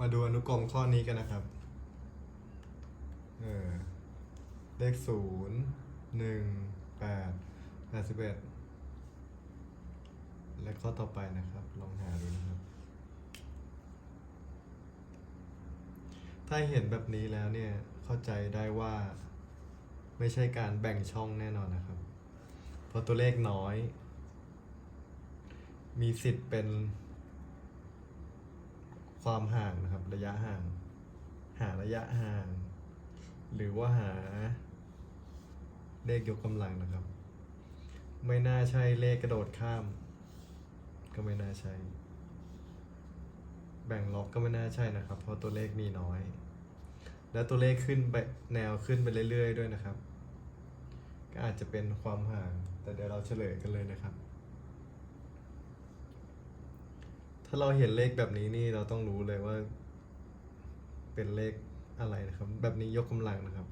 มาดูอนุกรมข้อนี้กันนะครับ เออ เลขศูนย์หนึ่งแปดแปดสิบเอ็ดและข้อต่อไปนะครับ ลองหาดูนะครับ ถ้าเห็นแบบนี้แล้วเนี่ย เข้าใจได้ว่าไม่ใช่การแบ่งช่องแน่นอนนะครับ เพราะตัวเลขน้อย มีสิทธิ์เป็น ความห่างนะครับ ระยะห่าง หาระยะห่าง หรือว่าหา เลขยกกำลังนะครับ ไม่น่าใช่เลขกระโดดข้าม ก็ไม่น่าใช่ แบ่งล็อกก็ไม่น่าใช่นะครับ เพราะตัวเลขมีน้อย และตัวเลขขึ้นไปแนวขึ้นไปเรื่อยๆด้วยนะครับ ก็อาจจะเป็นความห่าง แต่เดี๋ยวเราเฉลยกันเลยนะครับ ถ้าเราเห็นเลขแบบนี้นี่เราต้องรู้เลยว่า เป็นเลขอะไรนะครับ แบบนี้ยกกำลังนะครับ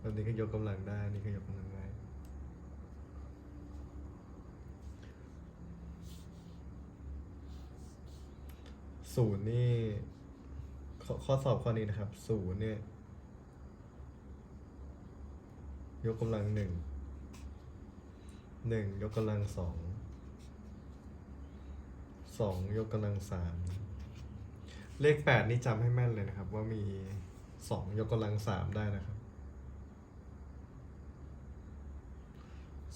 แบบนี้ก็ยกกำลังได้นี่ก็ยกกำลังได้ศูนย์นี่ข,ข้อสอบข้อนี้นะครับศูนย์เนี่ย ยกกำลังหนึ่งหนึ่งยกกำลังสอง สองยกกำลังสามเลขแปดนี่จำให้แม่นเลยนะครับ ว่ามีสองยกกำลังสามได้นะครับ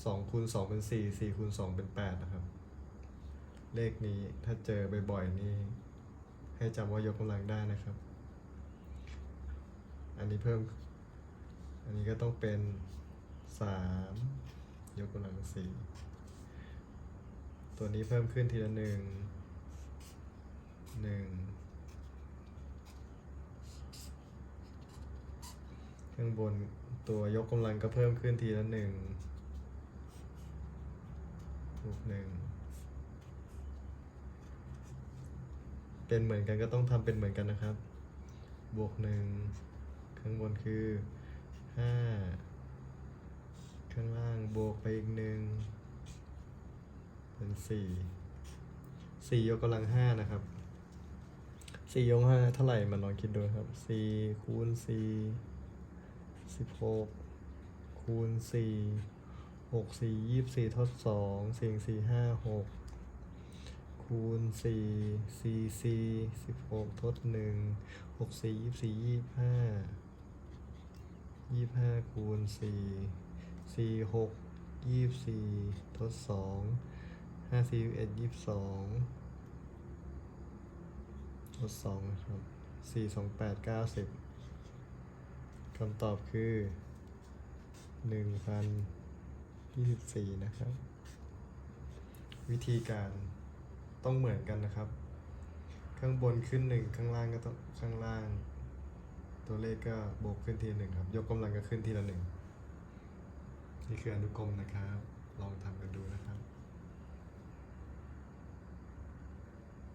สองคูณสองเป็นสี่สี่คูณสองเป็นแปดนะครับ เลขนี้ถ้าเจอบ่อยๆนี่ให้จำว่ายกกำลังได้นะครับ อันนี้เพิ่ม อันนี้ก็ต้องเป็นสามยกกำลังสี่ตัวนี้เพิ่มขึ้นทีละหนึ่ง หนึ่งข้างบนตัวยกกำลังก็เพิ่มขึ้นทีละหนึ่งบวกหนึ่งเป็นเหมือนกันก็ต้องทำเป็นเหมือนกันนะครับ บวกหนึ่งข้างบนคือห้าข้างล่างบวกไปอีกหนึ่งเป็นสี่สี่ยกกำลังห้านะครับ สี่ยกห้าเท่าไหร่มาลองคิดดูครับสี่คูณสี่สิบหกคูณสี่หกสี่ยี่สิบสี่ทดสองสี่สี่ห้าหกคูณสี่สี่สี่สิบหกทดหนึ่งหกสี่ยี่สิบสี่ยี่สิบห้ายี่สิบห้าคูณสี่สี่หกยี่สิบสี่ทดสองห้าสี่เอ็ดยี่สิบสอง ดสองครับสี่สองแปดเก้าสิบคำตอบคือหนึ่งพันยี่สิบสี่นะครับ วิธีการต้องเหมือนกันนะครับ ข้างบนขึ้นหนึ่งข้างล่างก็ต้องข้างล่าง ตัวเลขก็บวกขึ้นทีละหนึ่งครับ ยกกำลังก็ขึ้นทีละหนึ่งนี่คืออนุกรมนะครับ ลองทำกันดูนะครับ